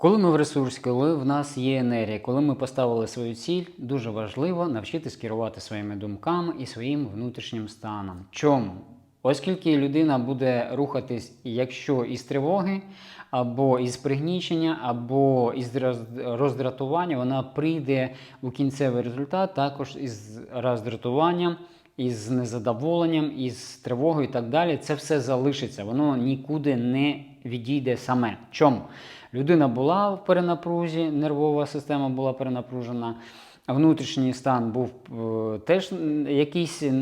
Коли ми в ресурсі, коли в нас є енергія, коли ми поставили свою ціль, дуже важливо навчитись керувати своїми думками і своїм внутрішнім станом. Чому? Оскільки людина буде рухатись, якщо із тривоги, або із пригнічення, або із роз- роздратування, вона прийде у кінцевий результат також із роздратуванням, із незадоволенням, із тривогою і так далі. Це все залишиться, воно нікуди не відійде саме. Чому? Людина була в перенапрузі, нервова система була перенапружена. Внутрішній стан був е, теж якийсь е,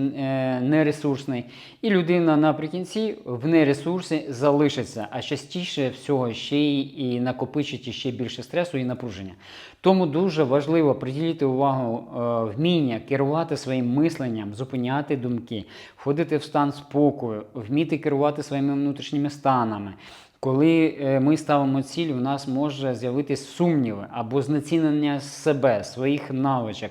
нересурсний, і людина наприкінці в нересурсі залишиться, а частіше всього ще і накопичить ще більше стресу і напруження. Тому дуже важливо приділити увагу е, вміння керувати своїм мисленням, зупиняти думки, входити в стан спокою, вміти керувати своїми внутрішніми станами. Коли е, ми ставимо ціль, у нас може з'явитись сумніви або знецінення себе, своїх навичок,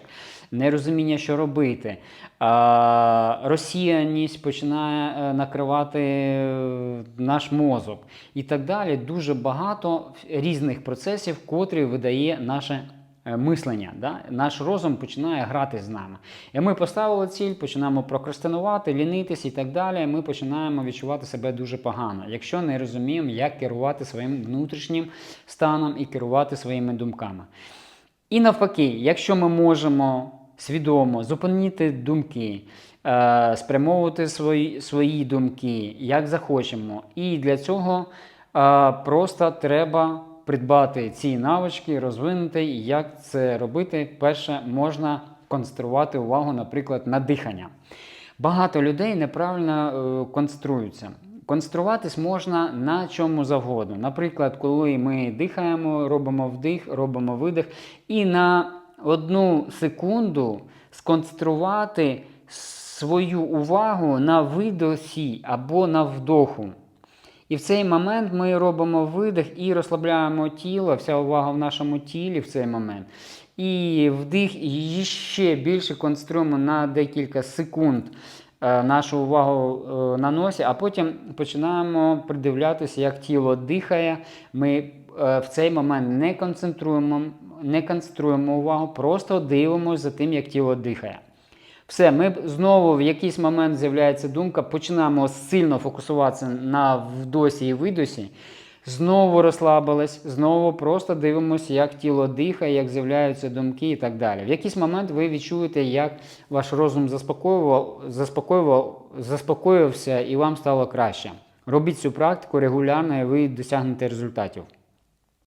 нерозуміння, що робити. А, Розсіяність починає е, накривати е, наш мозок і так далі. Дуже багато різних процесів, котрі видає наше мислення. Да? Наш розум починає грати з нами. І ми поставили ціль, починаємо прокрастинувати, лінитись і так далі. Ми починаємо відчувати себе дуже погано, якщо не розуміємо, як керувати своїм внутрішнім станом і керувати своїми думками. І навпаки, якщо ми можемо свідомо зупинити думки, е, спрямовувати свої, свої думки, як захочемо, і для цього е, просто треба придбати ці навички, розвинути, І як це робити. Перше, можна концентрувати увагу, наприклад, на дихання. Багато людей неправильно е, концентруються. Концентруватись можна на чому завгодно. Наприклад, коли ми дихаємо, робимо вдих, робимо видих, і на одну секунду сконцентрувати свою увагу на видосі або на вдоху. І в цей момент ми робимо видих і розслабляємо тіло, вся увага в нашому тілі в цей момент. І вдих і ще більше концентруємо на декілька секунд е, нашу увагу е, на носі, а потім починаємо придивлятися, як тіло дихає. Ми е, в цей момент не концентруємо, не концентруємо увагу, просто дивимося за тим, як тіло дихає. Все, ми знову в якийсь момент з'являється думка, починаємо сильно фокусуватися на вдосі і видосі. Знову розслабились, знову просто дивимося, як тіло дихає, як з'являються думки і так далі. В якийсь момент ви відчуєте, як ваш розум заспокоював, заспокоював, заспокоївся і вам стало краще. Робіть цю практику регулярно, і ви досягнете результатів.